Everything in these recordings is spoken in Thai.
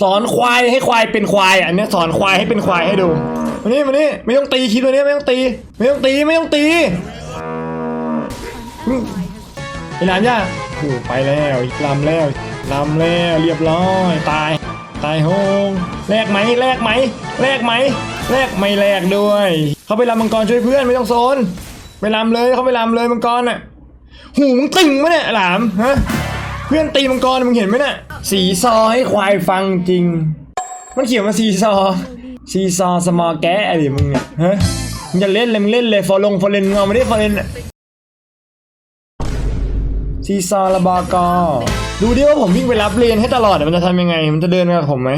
สอนควายให้ควายเป็นควายอะอันเนี้ยสอนควายให้เป็นควายให้ดูมานี่มานี่ไม่ต้องตีคิดตัวเนี้ยไม่ต้องตี ไม่ต้องตีไม่ต้องตีไอ้หลานย่าโอ้ไปแล้วลำแล้วลำแล้วเรียบร้อยตาย ตายโฮงแลกไหมแลกไหมแลกไหมแลกไม่แลกด้วย เขาไปรำมังกรช่วยเพื่อนไม่ต้องโซนไปรำเลยเขาไปรำเลยมังกรน่ะหูมึงตึงมะเนี่ยหลามฮะเพื่อนตีมังกรมึงเห็นไหมน่ะ สีซอให้ควายฟังจริง มันเขียนมาสีซอสีซอสมอแกะอะไรมึงเนี่ยฮะมึงจะเล่นเลยมึงเล่นเลยฟอลงฟอลเลนเงาไม่ได้ฟอลเลนซีซอระบอกอดูดิว่าผมวิ่งไปรับเลนให้ตลอดมันจะทำยังไง มันจะเดินกับผมไหม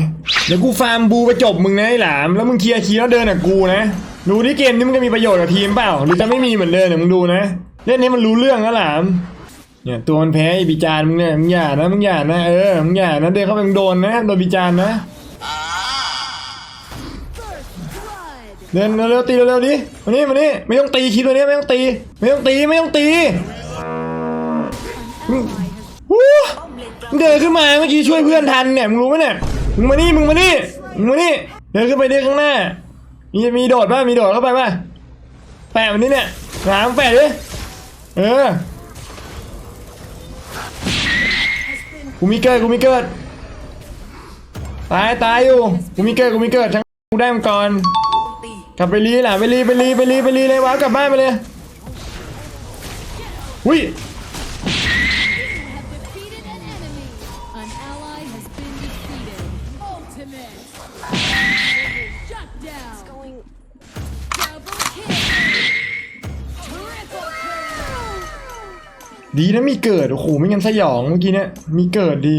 เดี๋ยวกูฟาร์มบูไปจบมึงนะไอ้หลาม แล้วมึงเคลียร์คีย์แล้วเดินกับกูนะ ดูที่เกมนี้มันจะมีประโยชน์กับทีมเปล่า หรือจะไม่มีเหมือนเดิมเนี่ยมึงดูนะ เล่นนี้มันรู้เรื่องนะหลาม เนี่ยตัวมันแพ้อีบิจารมึงเนี่ยมึงอย่านะมึงอย่านะเออมึงอย่านะเดินเข้าไปมึงโดนนะโดนบิจารนะเดินเร็วๆตีเร็วๆดิมานี่มานี่ไม่ต้องตีคิดตัวนี้ไม่ต้องตี ไม่ต้องตีไม่ต้องตีวู้เดินขึ้นมาเมื่อกี้ช่วยเพื่อนทันเนี่ยมึงรู้ไหมเนี่ยมึงมานี่มึงมานี่มึงมานี่เดินขึ้นไปเดินข้างหน้ามีมีโดดป่ะมีโดดเข้าไปป่ะแปะมันนี่เนี่ยหามแปะดิเออ กูมีเกิดกูมีเกิดตายตายอยู่กูมีเกิดกูมีเกิดทั้งกูได้มันก่อนกลับไปรีแหละไปรีไปรีไปรีไปรีเลยวะกลับบ้านไปเลยอุ้ย ดีนะมีเกิดโอ้โหไม่งั้นสยองเมื่อกี้เนี่ยมีเกิดดี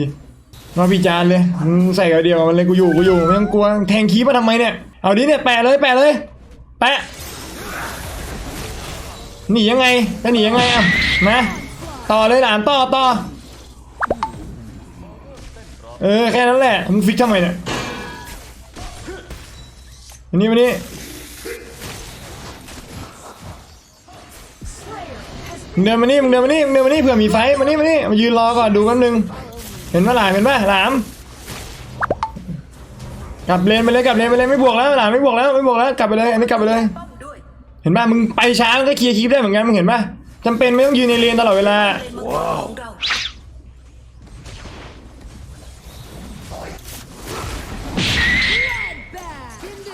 มาพิจารณ์เลยมึงใส่กับเดียวมันเลยกูอยู่กูอยู่ไม่ต้องกลัวแทงคีบมาทำไมเนี่ยเอาดิเนี่ยแปะเลยแปะเลยแปะหนียังไงจะหนียังไงอะมาต่อเลยหลานต่อต่อเออแค่นั้นแหละมึงฟิกทำไมเนี่ยอันนี้มานี่ เดินมานี่มึงเดินมานี่มึงเดินมานี่เผื่อมีไฟท์มานี่มานี่มายืนรอก่อนดูกันหนึ่งเห็นปะหลามเห็นปะหลามกลับเลนไปเลยกลับเลนไปเลยไม่บวกแล้วหลามไม่บวกแล้วไม่บวกแล้วกลับไปเลยอันนี้กลับไปเลย เห็นปะมึงไปช้ามึงก็เคลียร์คลิปได้เหมือนกันมึงเห็นปะจำเป็นไม่ต้องยืนในเลนตลอดเวลา Bloodbath.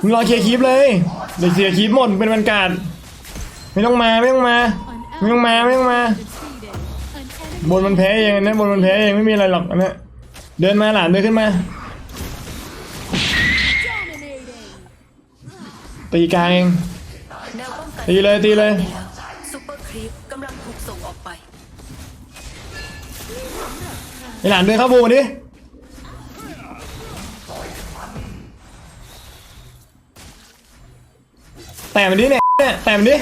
มึงรอเคลียร์คลิปเลยเดี๋ยวเสียคลิปหมดเป็นบรรยากาศไม่ต้องมาไม่ต้องมา An ไม่ต้องมา ally ไม่ต้องมา defeated. An enemy บนมันแพ้เองนะบนมันแพ้เองไม่มีอะไรหรอกอันเนี้ยเดินมาหลานเดินขึ้นมา dominating. ตีกลางเองแนวป้องกันตีเลยตีเลยซุปเปอร์ครีปกำลังถูกส่งออกไปไอหลานเดินเข้าบูมาดิแต่มันดิเนี่ยเนี่ยแต่มันดิ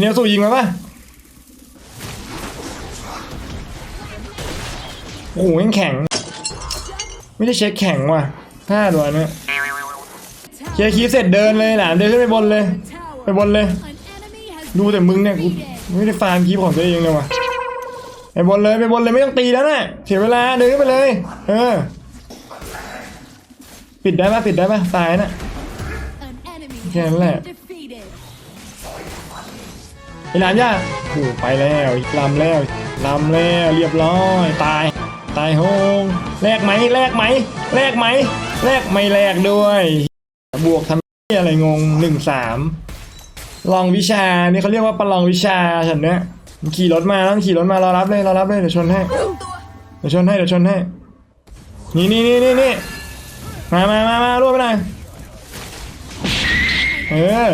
เนเอลสูยิงมาปะโอ้โหยังแข็ง ไม่ได้เช็คแข็งว่ะพลาดว่ะเนี่ยเคลียร์คีเสร็จเดินเลยหลานเดินขึ้นไปบนเลย ไปบนเลย ดูแต่มึงเนี่ยกูไม่ได้ฟาร์มคีของตัวเองเลยว่ะไปบนเลยไปบนเลยไม่ต้องตีแล้วน่ะเสียเวลาเดินขึ้นไปเลย เออ ปิดได้ปะปิดได้ปะตายน่ะ An enemy Yeah, has let. been defeated. ไอ้หลานย่าโอ้ไปแล้วลำแล้วลำแล้วเรียบร้อยตาย ตายโฮงแลกไหมแลกไหมแลกไหมแลกไม่แลกด้วย บวกทำอะไรงงหนึ่งสามลองวิชานี่เขาเรียกว่าประลองวิชาฉันเนี้ยขี่รถมาแล้วขี่รถมารอรับเลยรอรับเลยเดี๋ยวชนให้เดี๋ยวชนให้เดี๋ยวชนให้นี่นี่นี่นี่นี่มามามามาร่วมไปหน่อยเออ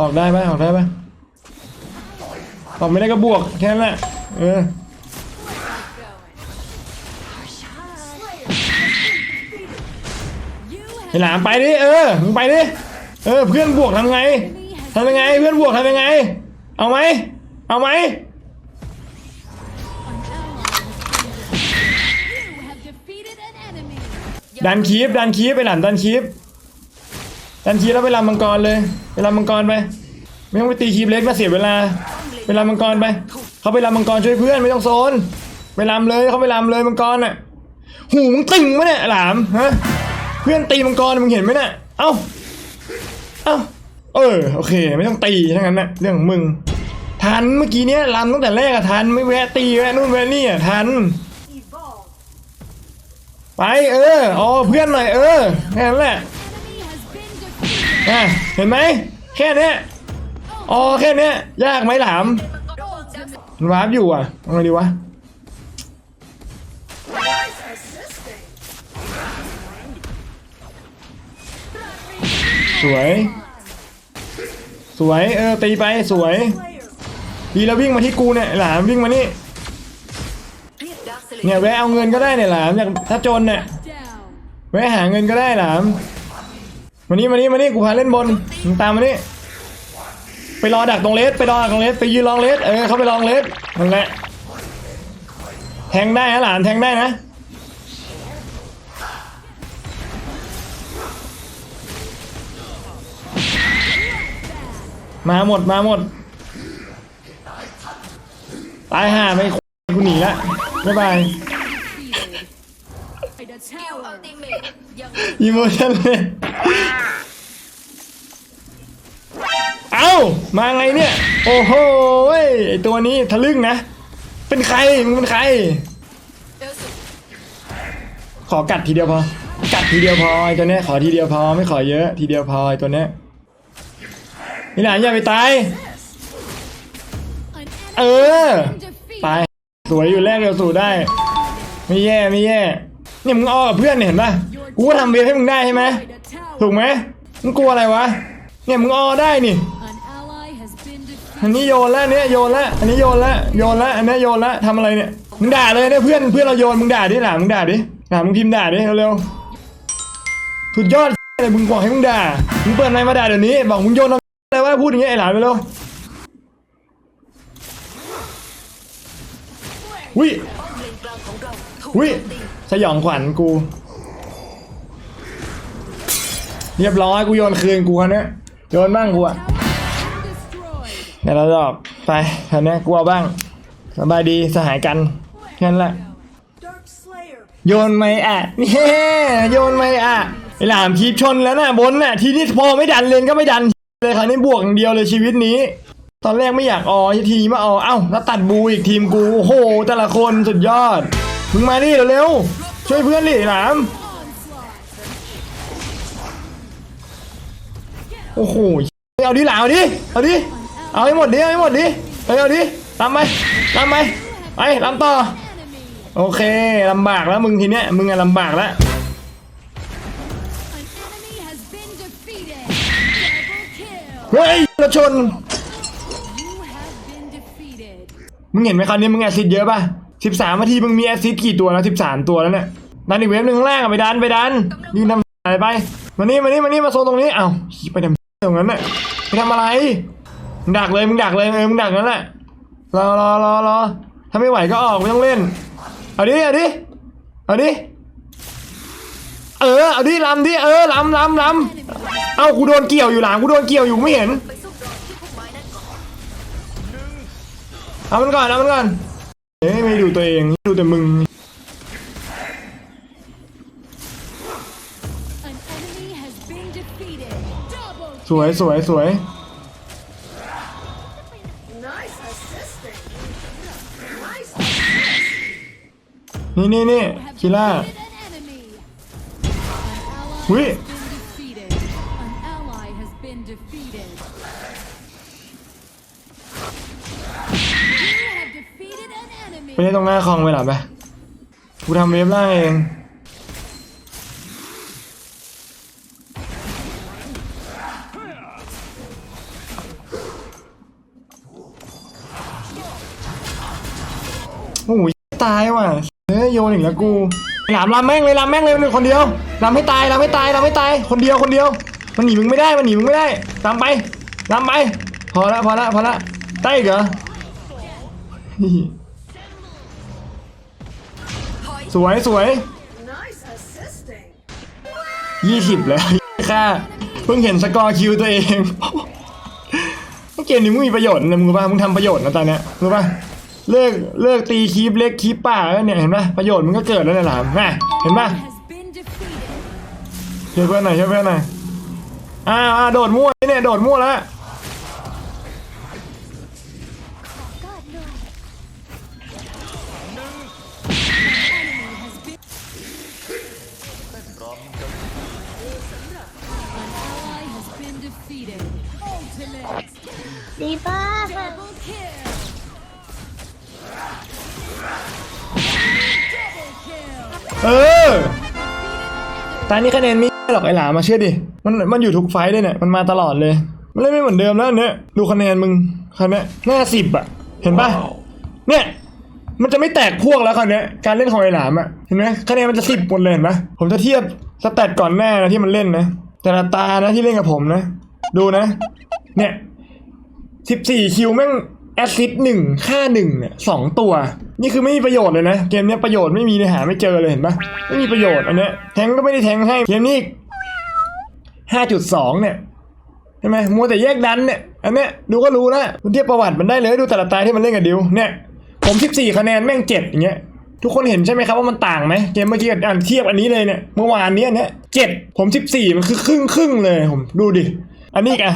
ออกได้ไหมออกได้ไหมออกไม่ได้ก็บวกแค่นั้นแหละเออไอหลามไปดิเออมึงไปดิเออเพื่อนบวกทำไงทำยังไงเพื่อนบวกทำยังไง เอาไหมเอาไหมดันคีฟดันคีฟไปหลามดันคีฟ ดันคีแล้วไปลำมังกรเลยไปลำมังกรไป ไม่ต้องไปตีคีฟเล็กมาเสียเวลาไปลำมังกรไป เขาไปลำมังกรช่วยเพื่อนไม่ต้องโซน ไปลำเลยเขาไปลำเลยมังกรน่ะ หูมึงตึงมะเนี่ยหลามฮะ เพื่อนตีมังกรมึงเห็นไหมเนี่ยเอ้า เอ้า เออโอเค ไม่ต้องตีทั้งนั้นน่ะเรื่องของมึง ทันเมื่อกี้เนี้ยลำตั้งแต่แรกอะทันไม่แวะตีแวะนู่นแวะนี่อะทันไปเอออ๋อเพื่อนหน่อยเออแค่นั้นแหละ อะเห็นไหมแค่เนี้ยอ๋อแค่เนี้ยยากไหมหลามมันวาร์ปอยู่อะเอาไงดีวะสวย สวย เออ ตีไปสวย ดีแล้ววิ่งมาที่กูเนี่ยหลามวิ่งมานี่เรียเนี่ยแวะเอาเงินก็ได้เนี่ยหลามอยากถ้าจนเนี่ยแวะหาเงินก็ได้หลาม มานี่มานี่มานี่กูพาเล่นบนมึงตามมานี่ไปรอดักตรงเลสไปรอดักตรงเลสไปยืนรองเลสเออเขาไปรองเลสนั่นแหละแทงได้นะหลานแทงได้นะมาหมดมาหมดตายห่าไปกูหนีละบ๊ายบาย อิโมชั่นเลยเอ้า มาไงเนี่ย โอ้โหไอตัวนี้ทะลึ่งนะ เป็นใคร มึงเป็นใคร ขอกัดทีเดียวพอ กัดทีเดียวพอไอตัวเนี้ยขอทีเดียวพอไม่ขอเยอะ ทีเดียวพอไอตัวเนี้ยนี่หลานอย่าไปตาย เออ has been defeated. ตาย สวยอยู่แรกเร็วสู่ได้ ไม่แย่ไม่แย่ เนี่ยมึงอ้อกับเพื่อนเนี่ยเห็นป่ะกูก็ทำเวฟให้มึงได้ใช่ไหมถูกไหมมึงกลัวอะไรวะเนี่ยมึงอ้อได้นี่อันนี้โยนแล้วเนี่ยโยนแล้วอันนี้โยนแล้วโยนแล้วอันนี้โยนแล้วทำอะไรเนี่ยมึงด่าเลยเนี่ยเพื่อนเพื่อนเราโยนมึงด่าดิหล่ะมึงด่าดิหล่ะมึงพิมพ์ด่าดิเร็วๆสุดยอดอะไรมึงบอกให้มึงด่ามึงเปิดไมค์มาด่าเดี๋ยวนี้บอกมึงโยนอะไรวะพูดอย่างเงี้ยไอ้หลานไปเร็ววิป้อมเลนกลางวิ สยองขวัญกู เรียบร้อยกูโยนคืนกูคันเนี้ยโยนบ้างกูอะเดี๋ยวเราดอกไปคันเนี้ยกูเอาบ้างสบายดีสหายกันแค่นั้นแหละโยนไม่อะนี่โยนไม่อะไอหลามทีบชนแล้วนะบนน่ะทีนี้พอไม่ดันเลนก็ไม่ดันเลยคราวนี้บวกอย่างเดียวเลยชีวิตนี้ ตอนแรกไม่อยากออทีนี้มาออเอ้าแล้วตัดบูอีกทีมกูโอ้โหแต่ละคนสุดยอด มึงมาดิเร็วๆช่วยเพื่อนดิหลามโอ้โหเอาดิหลามเอาดิเอาดิเอาให้หมดดิเอาให้หมดดิเฮ้ยเอาดิลำไปลำไปไปลำต่อโอเคลำบากแล้วมึงทีเนี้ยมึงอะลำบากแล้วเฮ้ยรถชนมึงเห็นไหมคราวนี้มึงแอซิดเยอะป่ะ สิบสามนาทีมึงมีแอสซิดกี่ตัวแล้วสิบสามตัวแล้วเนี่ยดันอีกเวฟหนึ่งข้างล่างอะไปดันไปดันยืนทำอะไรไปมานี่มานี่มานี่มาโซนตรงนี้เอ้าไปทำตรงนั้นน่ะไปทำอะไรมึงดักเลยมึงดักเลยเออมึงดักนั่นแหละรอรอรอรอถ้าไม่ไหวก็ออกไม่ต้องเล่นเอาดิเอาดิเอาดิเออเอาดิลำดิเออลำลำลำเอ้ากูโดนเกี่ยวอยู่หลังกูโดนเกี่ยวอยู่ไม่เห็นไปซุ่มรอที่พุ่มไม้นั่นก่อนเอามันก่อนเอามันก่อน เอ้ยไม่ดูตัวเองดูแต่มึง An enemy has been defeated. Double สวยสวยสวยนี่นี่นี่ have คิล่า defeated an enemy. An ally Ui. has been defeated. An ally has been defeated. ไปเล่นตรงหน้าคลองไปหรอไปกูทำเวฟล่างเองโอ้ยตายว่ะเฮ้ยโยนอีกแล้วกูหลามลำแม่งเลยลำแม่งเลยมันคนเดียวลำให้ตายลำให้ตายลำให้ตายคนเดียวคนเดียว มันหนีมึงไม่ได้มันหนีมึงไม่ได้ลำไปลำไป พอละพอละพอละได้เหรอ สวยสวย Nice assisting. ยี่สิบแล้วค่าเพิ่งเห็นสกอร์คิวตัวเองเกมนี้มึงมีประโยชน์นะมึงรู้ป่ะมึงทำประโยชน์นะตอนเนี้ยรู้ป่ะเลิกเลิกตีคีปเล็กคีปป่าแล้วเนี่ยเห็นป่ะประโยชน์มันก็เกิดแล้วเนี่ยหลามน่ะเห็นป่ะ Has been defeated. ช่วยเพื่อนหน่อยช่วยเพื่อนหน่อยอ้าวอ้าวโดดมั่วนี่เนี่ยโดดมั่วแล้ว ตอนนี้คะแนนไม่หรอกไอ้หลามาเชื่อดิ มันมันอยู่ทุกไฟต์ด้วยเนี่ย มันมาตลอดเลย มันเล่นไม่เหมือนเดิมแล้วอันเนี่ยดูคะแนนมึงคะแนนหน้าสิบอะเห็นปะเนี่ยมันจะไม่แตกพวกแล้วคราวเนี้ยการเล่นของไอ้หลามอะเห็นไหมคะแนนมันจะสิบหมดเลยเห็นปะผมจะเทียบสแตทก่อนหน้านะที่มันเล่นนะ แต่ละตานะที่เล่นกับผมนะ ดูนะ เนี่ยสิบสี่คิวแม่ง แอสซิดหนึ่งค่าหนึ่งเนี่ยสองตัว นี่คือไม่มีประโยชน์เลยนะ เกมนี้ประโยชน์ไม่มีเลยหาไม่เจอเลยเห็นปะไม่มีประโยชน์อันเนี้ยแทงก็ไม่ได้แทงให้เกมนี้ห้าจุดสองเนี่ยใช่ไหมมัวแต่แยกดันเนี่ยอันเนี้ยดูก็รู้แล้วเทียบประวัติมันได้เลยดูแต่ละตายที่มันเล่นกับดิวเนี่ยผม14คะแนนแม่งเจ็ดอย่างเงี้ยทุกคนเห็นใช่ไหมครับว่ามันต่างไหมเกมเมื่อกี้กับอันเทียบอันนี้เลยเนี่ยเมื่อวานนี้อันเนี้ยเจ็ดผม14มันคือครึ่งครึ่งเลยผมดูดิอันนี้อีกอะ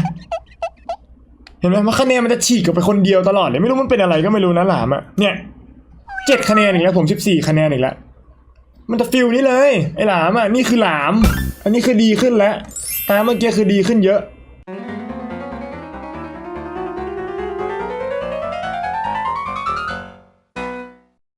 ห็นไหมมันคะแนนมันจะฉีกกับไปคนเดียวตลอดเลยไม่รู้มันเป็นอะไรก็ไม่รู้นะหลามอะเนี่ยเจ็ดคะแนนอีกแล้วผมสิบสี่คะแนนอีกแล้วมันจะฟิลนี้เลย ไอ้หลามอะนี่คือหลาม อันนี้คือดีขึ้นแล้วตาเมื่อกี้คือดีขึ้นเยอะ